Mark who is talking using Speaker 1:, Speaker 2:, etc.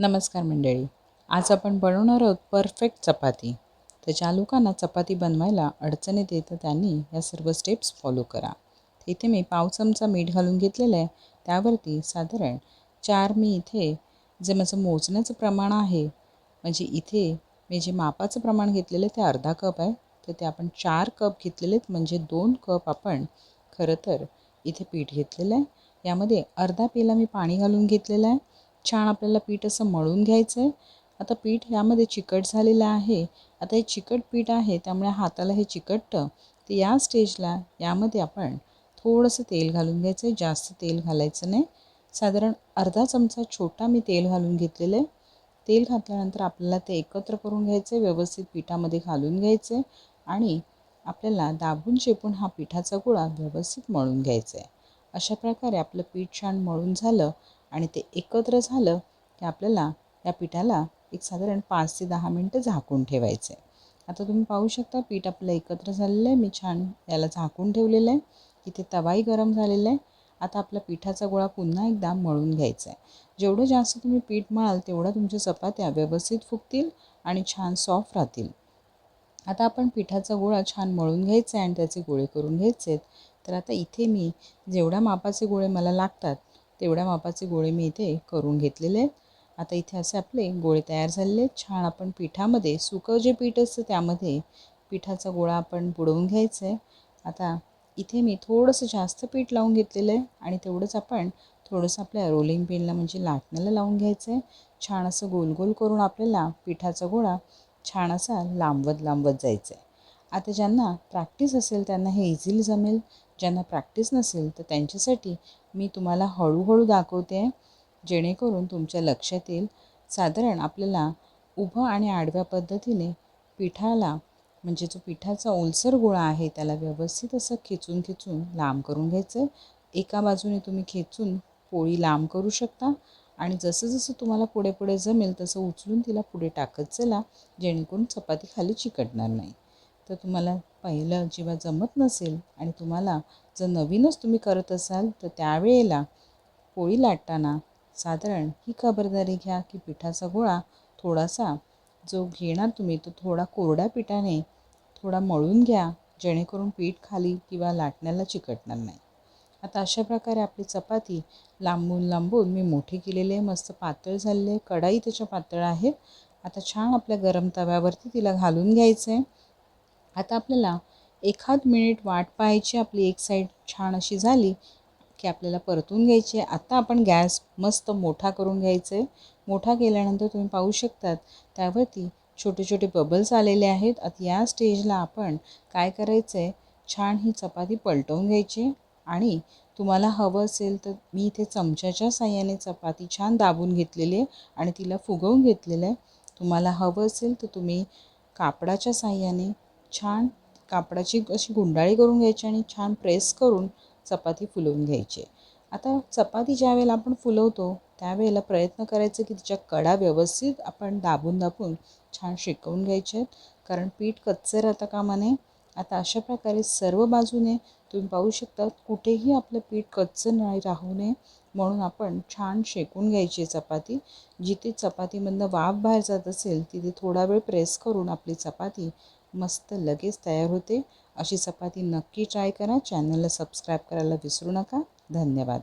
Speaker 1: नमस्कार मंडळी. आज आपण बनवणार आहोत परफेक्ट चपाती. तर ज्या लोकांना चपाती बनवायला अडचण येते तर त्यांनी या सर्व स्टेप्स फॉलो करा. इथे मी पाव चमचा मीठ घालून घेतलेलं आहे. त्यावरती साधारण चार मी इथे जे माझं मोजण्याचं प्रमाण आहे म्हणजे इथे मी जे मापाचं प्रमाण घेतलेलं आहे ते अर्धा कप आहे. तर ते आपण चार कप घेतलेले आहेत म्हणजे दोन कप आपण खरं तर इथे पीठ घेतलेलं आहे. यामध्ये अर्धा पेला मी पाणी घालून घेतलेलं आहे. छान आपल्याला पीठ असं मळून घ्यायचं आहे आता पीठ यामध्ये चिकट झालेलं आहे. आता हे चिकट पीठ आहे त्यामुळे हाताला हे चिकटतं. तर या स्टेजला यामध्ये आपण थोडंसं तेल घालून घ्यायचं आहे जास्त तेल घालायचं नाही. साधारण अर्धा चमचा छोटा मी तेल घालून घेतलेलं आहे. तेल घातल्यानंतर आपल्याला ते एकत्र करून घ्यायचं आहे व्यवस्थित पिठामध्ये घालून घ्यायचं आहे आणि आपल्याला दाबून चेपून हा पिठाचा गोळा व्यवस्थित मळून घ्यायचा आहे अशा प्रकारे आपलं पीठ छान मळून झालं. आणि ते एकत्र झालं की आपल्याला या पिठाला एक साधारण पाच ते दहा मिनटं झाकून ठेवायचं आहे आता तुम्ही पाहू शकता पीठ आपलं एकत्र झालेलं आहे. मी छान याला झाकून ठेवलेलं आहे. तिथे तवाही गरम झालेला आहे. आता आपला पिठाचा गोळा पुन्हा एकदा मळून घ्यायचा आहे जेवढं जास्त तुम्ही पीठ मळाल तेवढ्या तुमच्या चपात्या व्यवस्थित फुगतील आणि छान सॉफ्ट राहतील. आता आपण पिठाचा गोळा छान मळून घ्यायचा आहे आणि त्याचे गोळे करून घ्यायचे आहेत तर आता इथे मी जेवढ्या मापाचे गोळे मला लागतात तेवढ्या मापाचे गोळे मी इथे करून घेतलेले आहेत. आता इथे असे आपले गोळे तयार झालेले आहेत. छान आपण पिठामध्ये सुकं जे पीठ असतं त्यामध्ये पिठाचा गोळा आपण बुडवून घ्यायचं आहे. आता इथे मी थोडंसं जास्त पीठ लावून घेतलेलं आहे आणि तेवढंच आपण थोडंसं आपल्या रोलिंग पिनला म्हणजे लाटण्याला लावून घ्यायचं आहे. छान असं गोल गोल करून आपल्याला पिठाचा गोळा छान असा लांबवत लांबवत जायचं आहे. आता ज्यांना प्रॅक्टिस असेल त्यांना हे इझिली जमेल. ज्यांना प्रॅक्टिस नसेल तर त्यांच्यासाठी मी तुम्हाला हळूहळू दाखवते आहे जेणेकरून तुमच्या लक्षात येईल. साधारण आपल्याला उभं आणि आडव्या पद्धतीने पिठाला म्हणजे जो पिठाचा ओलसर गोळा आहे त्याला व्यवस्थित असं खेचून खेचून लांब करून घ्यायचं एका बाजूने तुम्ही खेचून पोळी लांब करू शकता आणि जसं जसं तुम्हाला पुढे पुढे जमेल तसं उचलून तिला पुढे टाकत चला जेणेकरून चपाती खाली चिकटणार नाही. तर तुम्हाला पहिलं जेव्हा जमत नसेल आणि तुम्हाला जर नवीनच तुम्ही करत असाल तर त्यावेळेला पोळी लाटताना साधारण ही खबरदारी घ्या की पिठाचा गोळा थोडासा जो घेणार तुम्ही तो थोडा कोरड्या पिठाने थोडा मळून घ्या जेणेकरून पीठ खाली किंवा लाटण्याला चिकटणार नाही. आता अशा प्रकारे आपली चपाती लांबून लांबून मी मोठी केलेली आहे मस्त पातळ झालेली आहे कढाई त्याच्या पातळ आहे. आता छान आपल्या गरम तव्यावरती तिला घालून घ्यायचं आहे आता आपल्याला एखाद मिनिट वाट पाहायची आपली एक साईड छान अशी झाली की आपल्याला परतून घ्यायची आहे. आता आपण गॅस मस्त मोठा करून घ्यायचं आहे. मोठा केल्यानंतर तुम्ही पाहू शकतात त्यावरती छोटे छोटे बबल्स आलेले आहेत. आता या स्टेजला आपण काय करायचं आहे छान ही चपाती पलटवून घ्यायची आणि तुम्हाला हवं असेल तर मी इथे चमच्याच्या साह्याने चपाती छान दाबून घेतलेली आहे आणि तिला फुगवून घेतलेलं आहे. तुम्हाला हवं असेल तर तुम्ही कापडाच्या साह्याने छान कापडाची अशी गुंडाळी करून घ्यायची आणि छान प्रेस करून चपाती फुलवून घ्यायची. आता चपाती ज्या वेळेला आपण फुलवतो त्यावेळेला प्रयत्न करायचं की तिच्या कडा व्यवस्थित आपण दाबून दाबून छान शेकवून घ्यायचे. आहेत कारण पीठ कच्चं राहता कामा नये आता अशा प्रकारे सर्व बाजूने तुम्ही पाहू शकता कुठेही आपलं पीठ कच्चं नाही राहू नये म्हणून आपण छान शेकून घ्यायची चपाती. जिथे चपातीमधनं वाफ बाहेर जात असेल तिथे थोडा वेळ प्रेस करून आपली चपाती मस्त लगेच तयार होते. अशी चपाती नक्की ट्राय करा. चॅनलला सबस्क्राईब करायला विसरू नका. धन्यवाद.